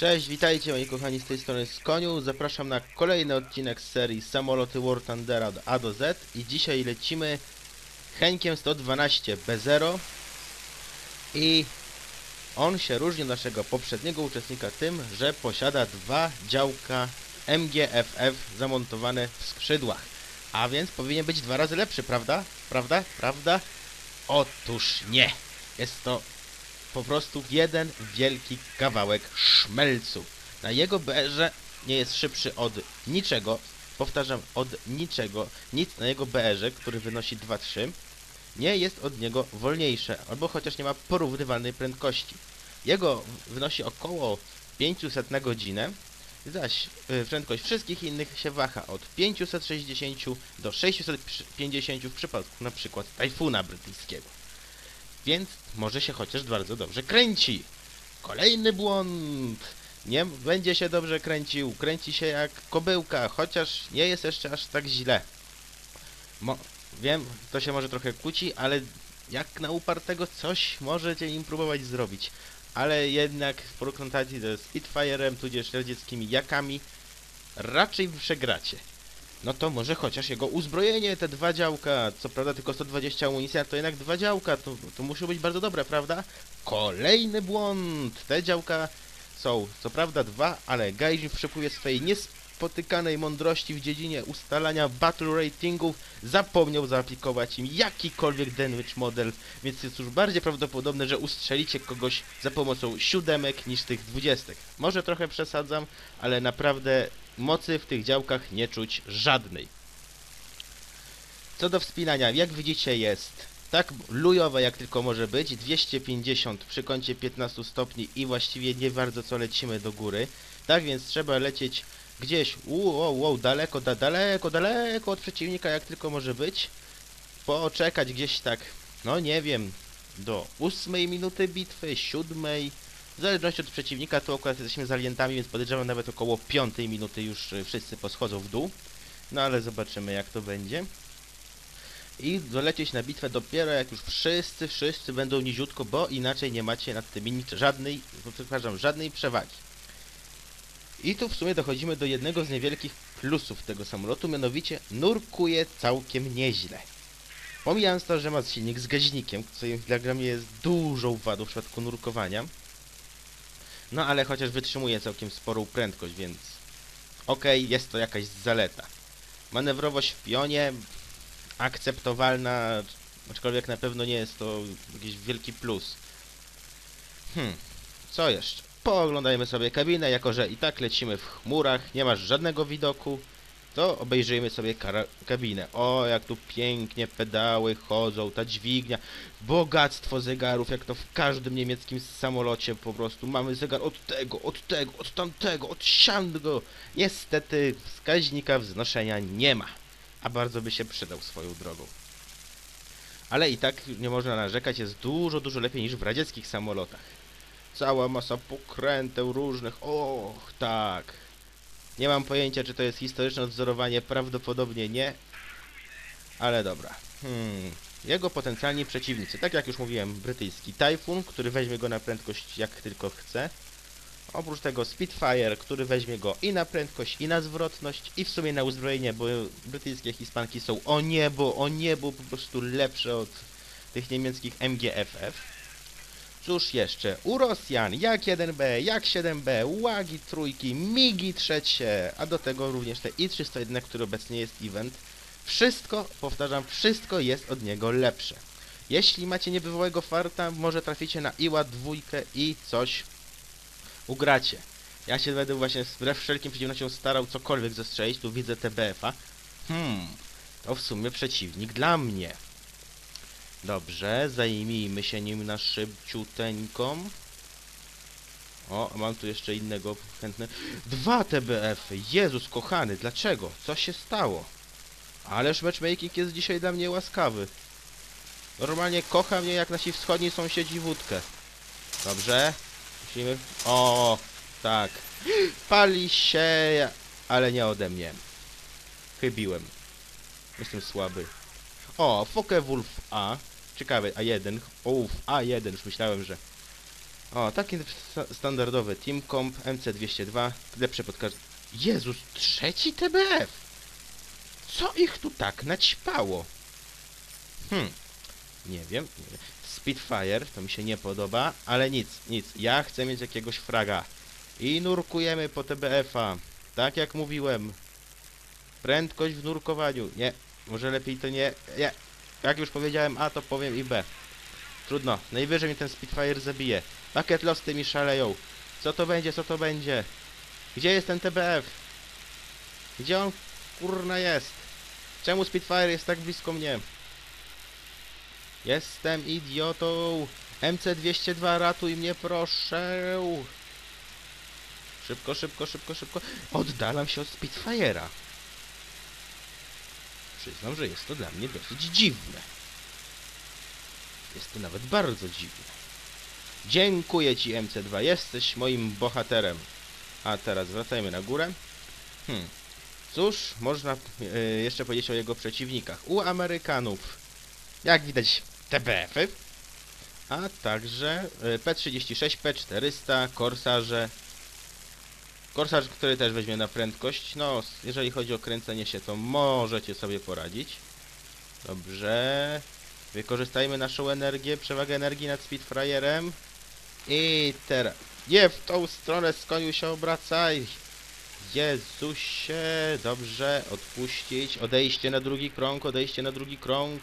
Cześć, witajcie moi kochani z tej strony Skoniu. Zapraszam na kolejny odcinek z serii Samoloty War Thundera od A do Z i dzisiaj lecimy Henkiem 112 B0 i on się różni od naszego poprzedniego uczestnika tym, że posiada dwa działka MGFF zamontowane w skrzydłach. A więc powinien być dwa razy lepszy, prawda? Prawda? Prawda? Otóż nie. Jest to po prostu jeden wielki kawałek szmelcu. Na jego BR-ze nie jest szybszy od niczego, powtarzam, od niczego, nic na jego BR-ze, który wynosi 2.3, nie jest od niego wolniejsze, albo chociaż nie ma porównywalnej prędkości. Jego wynosi około 500 na godzinę, zaś y, prędkość wszystkich innych się waha od 560 do 650 w przypadku przykład tajfuna brytyjskiego więc może się chociaż bardzo dobrze kręci. Kolejny błąd. Nie będzie się dobrze kręcił, kręci się jak kobyłka, chociaż nie jest jeszcze aż tak źle. Mo wiem, to się może trochę kłóci, ale jak na upartego coś możecie im próbować zrobić. Ale jednak w konfrontacji ze Spitfire'em, tudzież radzieckimi jakami, raczej przegracie no to może chociaż jego uzbrojenie, te dwa działka, co prawda tylko 120 amunicji, a to jednak dwa działka, to, to musi być bardzo dobre, prawda? Kolejny błąd! Te działka są co prawda dwa, ale Gaijin w przepływie swojej niespotykanej mądrości w dziedzinie ustalania battle ratingów zapomniał zaaplikować im jakikolwiek damage model, więc jest już bardziej prawdopodobne, że ustrzelicie kogoś za pomocą siódemek niż tych dwudziestek. Może trochę przesadzam, ale naprawdę mocy w tych działkach nie czuć żadnej. Co do wspinania, jak widzicie jest tak lujowe jak tylko może być, 250 przy kącie 15 stopni i właściwie nie bardzo co lecimy do góry. Tak więc trzeba lecieć gdzieś, wow, wow, daleko, da, daleko, daleko od przeciwnika jak tylko może być. Poczekać gdzieś tak, no nie wiem, do 8 minuty bitwy, 7, w zależności od przeciwnika, tu akurat jesteśmy zalientami, więc podejrzewam nawet około 5 minuty już y, wszyscy poschodzą w dół. No ale zobaczymy jak to będzie. I dolecieć na bitwę dopiero jak już wszyscy, wszyscy będą niziutko, bo inaczej nie macie nad tymi żadnej, przepraszam, żadnej przewagi. I tu w sumie dochodzimy do jednego z niewielkich plusów tego samolotu, mianowicie nurkuje całkiem nieźle. Pomijając to, że ma silnik z gaźnikiem, co dla mnie jest dużą wadą w przypadku nurkowania. No ale chociaż wytrzymuje całkiem sporą prędkość, więc okej, okay, jest to jakaś zaleta. Manewrowość w pionie akceptowalna, aczkolwiek na pewno nie jest to jakiś wielki plus. Hmm, co jeszcze? Pooglądajmy sobie kabinę, jako że i tak lecimy w chmurach, nie masz żadnego widoku to obejrzyjmy sobie kabinę. O, jak tu pięknie pedały chodzą, ta dźwignia, bogactwo zegarów, jak to w każdym niemieckim samolocie po prostu. Mamy zegar od tego, od tego, od tamtego, od siandgo. Niestety wskaźnika wznoszenia nie ma, a bardzo by się przydał swoją drogą. Ale i tak nie można narzekać, jest dużo, dużo lepiej niż w radzieckich samolotach. Cała masa pokręteł różnych, och tak, nie mam pojęcia, czy to jest historyczne odwzorowanie, prawdopodobnie nie. Ale dobra. Hmm. Jego potencjalni przeciwnicy, tak jak już mówiłem, brytyjski Typhoon, który weźmie go na prędkość jak tylko chce. Oprócz tego Spitfire, który weźmie go i na prędkość, i na zwrotność, i w sumie na uzbrojenie, bo brytyjskie Hispanki są o niebo, o niebo po prostu lepsze od tych niemieckich MGFF. Cóż jeszcze? U Rosjan jak 1B, jak 7B, Łagi trójki, Migi trzecie, a do tego również te I-301, który obecnie jest event. Wszystko, powtarzam, wszystko jest od niego lepsze. Jeśli macie niebywałego farta, może traficie na Iła dwójkę i coś ugracie. Ja się będę właśnie wbrew wszelkim przeciwnościom starał cokolwiek zestrzelić, tu widzę TBF-a. Hmm, to w sumie przeciwnik dla mnie. Dobrze, zajmijmy się nim na szybciuteńką. O, mam tu jeszcze innego chętne. Dwa TBF-y! Jezus kochany, dlaczego? Co się stało? Ależ matchmaking jest dzisiaj dla mnie łaskawy. Normalnie kocha mnie jak nasi wschodni sąsiedzi wódkę. Dobrze. Musimy... O, tak. Pali się, ale nie ode mnie. Chybiłem. Jestem słaby. O, Focke Wolf A. Ciekawe, A1. Uff, A1, już myślałem, że... O, taki sta- standardowy Team Comp MC202, lepsze pod. Jezus, trzeci TBF! Co ich tu tak naćpało? Hmm, nie wiem, nie wiem. Spitfire, to mi się nie podoba, ale nic, nic. Ja chcę mieć jakiegoś fraga. I nurkujemy po TBF-a. Tak jak mówiłem. Prędkość w nurkowaniu. Nie, może lepiej to nie. Nie. Jak już powiedziałem A, to powiem i B. Trudno. Najwyżej mnie ten Spitfire zabije. Bucket losty mi szaleją. Co to będzie, co to będzie? Gdzie jest ten TBF? Gdzie on kurna jest? Czemu Spitfire jest tak blisko mnie? Jestem idiotą! MC202 ratuj mnie proszę! Szybko, szybko, szybko, szybko. Oddalam się od Spitfire'a. Przyznam, że jest to dla mnie dosyć dziwne. Jest to nawet bardzo dziwne. Dziękuję Ci MC2, jesteś moim bohaterem. A teraz wracajmy na górę. Hmm. Cóż, można e, jeszcze powiedzieć o jego przeciwnikach. U Amerykanów, jak widać, TBF-y, a także e, P36, P400, Korsarze. Korsarz, który też weźmie na prędkość. No, jeżeli chodzi o kręcenie się, to możecie sobie poradzić. Dobrze. Wykorzystajmy naszą energię, przewagę energii nad Spitfire'em. I teraz. Nie w tą stronę, skoniu się obracaj. Jezusie, dobrze, odpuścić. Odejście na drugi krąg, odejście na drugi krąg.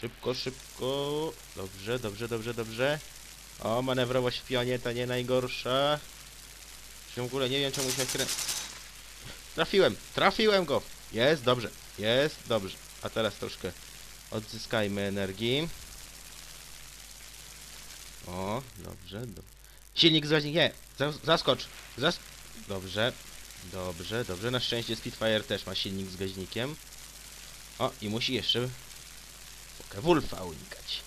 Szybko, szybko. Dobrze, dobrze, dobrze, dobrze. O, manewrowość w pionie to nie najgorsza. W ogóle nie wiem czemu się krę... Trafiłem, trafiłem go. Jest dobrze, jest dobrze. A teraz troszkę odzyskajmy energii. O, dobrze, do... Silnik zwaźnik, nie, zas- zaskocz, zas... Dobrze, dobrze, dobrze, na szczęście Spitfire też ma silnik z gaźnikiem. O, i musi jeszcze Wolfa unikać.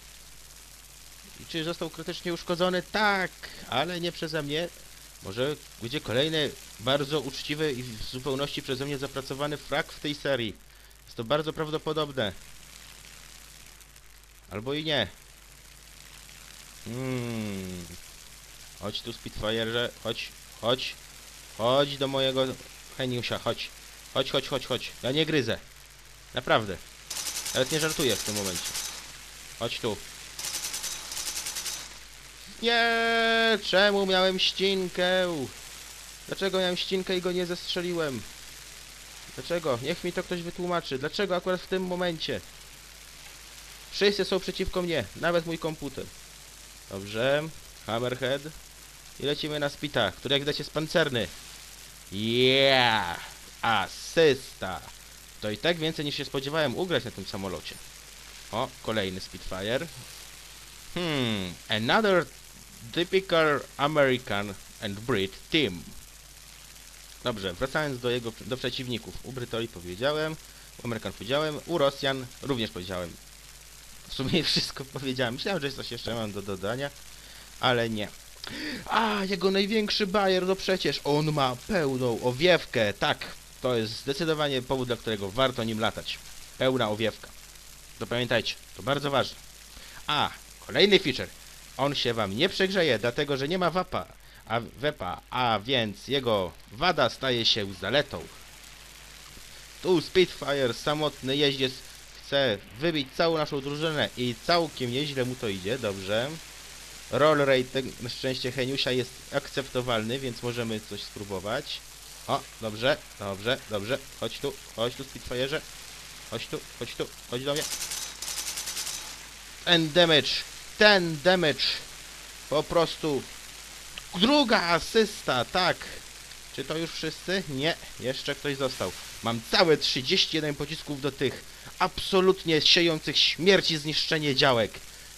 I czy został krytycznie uszkodzony? Tak, ale nie przeze mnie. Może będzie kolejny bardzo uczciwy i w zupełności przeze mnie zapracowany frak w tej serii. Jest to bardzo prawdopodobne. Albo i nie. Hmm. Chodź tu Spitfire'ze, chodź, chodź. Chodź do mojego Heniusia, chodź. Chodź, chodź, chodź, chodź. Ja nie gryzę. Naprawdę. Nawet nie żartuję w tym momencie. Chodź tu. Nie! Czemu miałem ścinkę? Dlaczego miałem ścinkę i go nie zestrzeliłem? Dlaczego? Niech mi to ktoś wytłumaczy. Dlaczego akurat w tym momencie? Wszyscy są przeciwko mnie, nawet mój komputer. Dobrze. Hammerhead. I lecimy na Spita, który jak widać jest pancerny. Yeah! Asysta! To i tak więcej niż się spodziewałem ugrać na tym samolocie. O, kolejny Spitfire. Hmm, another typical American and Brit team. Dobrze, wracając do jego do przeciwników. U Brytoli powiedziałem, u Amerykan powiedziałem, u Rosjan również powiedziałem. W sumie wszystko powiedziałem. Myślałem, że coś jeszcze mam do dodania, ale nie. A, jego największy bajer, no przecież on ma pełną owiewkę, tak. To jest zdecydowanie powód, dla którego warto nim latać. Pełna owiewka. To pamiętajcie, to bardzo ważne. A, kolejny feature. On się wam nie przegrzeje, dlatego że nie ma wapa, a wepa, a więc jego wada staje się zaletą. Tu Spitfire, samotny jeździec, chce wybić całą naszą drużynę i całkiem nieźle mu to idzie, dobrze. Roll rate na szczęście Heniusia jest akceptowalny, więc możemy coś spróbować. O, dobrze, dobrze, dobrze. Chodź tu, chodź tu Spitfire'ze. Chodź tu, chodź tu, chodź do mnie. Ten damage, ten damage. Po prostu. Druga asysta, tak. Czy to już wszyscy? Nie, jeszcze ktoś został. Mam całe 31 pocisków do tych absolutnie siejących śmierci zniszczenie działek.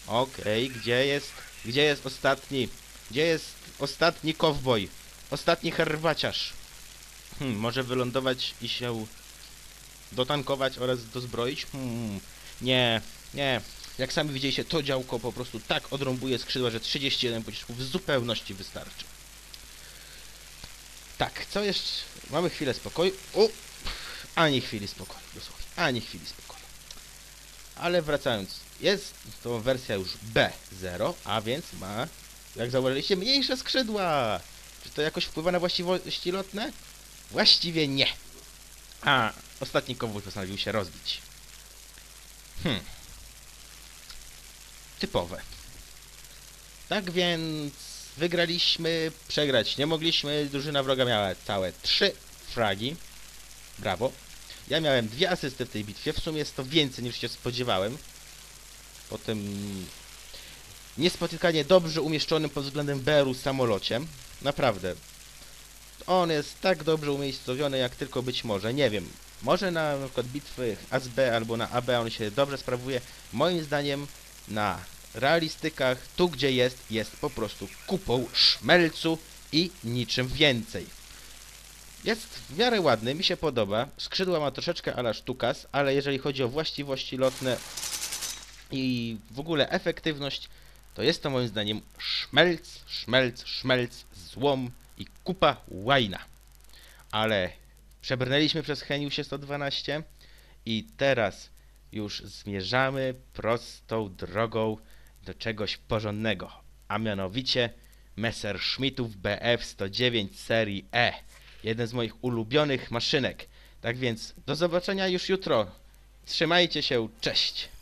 Okej, gdzie jest, gdzie jest ostatni? Gdzie jest ostatni kowboj? Ostatni herbaciarz? Hmm, może wylądować i się dotankować oraz dozbroić? Hmm, nie, nie. Jak sami widzieliście, to działko po prostu tak odrąbuje skrzydła, że 31 pocisków w zupełności wystarczy. Tak, co jeszcze? Mamy chwilę spokoju. O! Ani chwili spokoju, dosłownie. Ani chwili spokoju. Ale wracając, jest to wersja już B0, a więc ma jak zauważyliście, mniejsze skrzydła. Czy to jakoś wpływa na właściwości lotne? Właściwie nie. A, ostatni kowód postanowił się rozbić. Hmm. Typowe. Tak więc wygraliśmy, przegrać nie mogliśmy. Drużyna wroga miała całe trzy fragi. Brawo. Ja miałem dwie asysty w tej bitwie. W sumie jest to więcej niż się spodziewałem. Po tym niespotykanie dobrze umieszczonym pod względem BR-u samolociem. Naprawdę. On jest tak dobrze umiejscowiony, jak tylko być może. Nie wiem. Może na, na przykład bitwy ASB albo na AB on się dobrze sprawuje. Moim zdaniem na realistykach, tu gdzie jest, jest po prostu kupą szmelcu i niczym więcej. Jest w miarę ładny, mi się podoba. Skrzydła ma troszeczkę ala sztukas, ale jeżeli chodzi o właściwości lotne i w ogóle efektywność, to jest to moim zdaniem szmelc, szmelc, szmelc, złom i kupa łajna. Ale przebrnęliśmy przez Heniusie 112 i teraz już zmierzamy prostą drogą do czegoś porządnego, a mianowicie Messerschmittów BF-109 serii E. Jeden z moich ulubionych maszynek. Tak więc do zobaczenia już jutro. Trzymajcie się, cześć!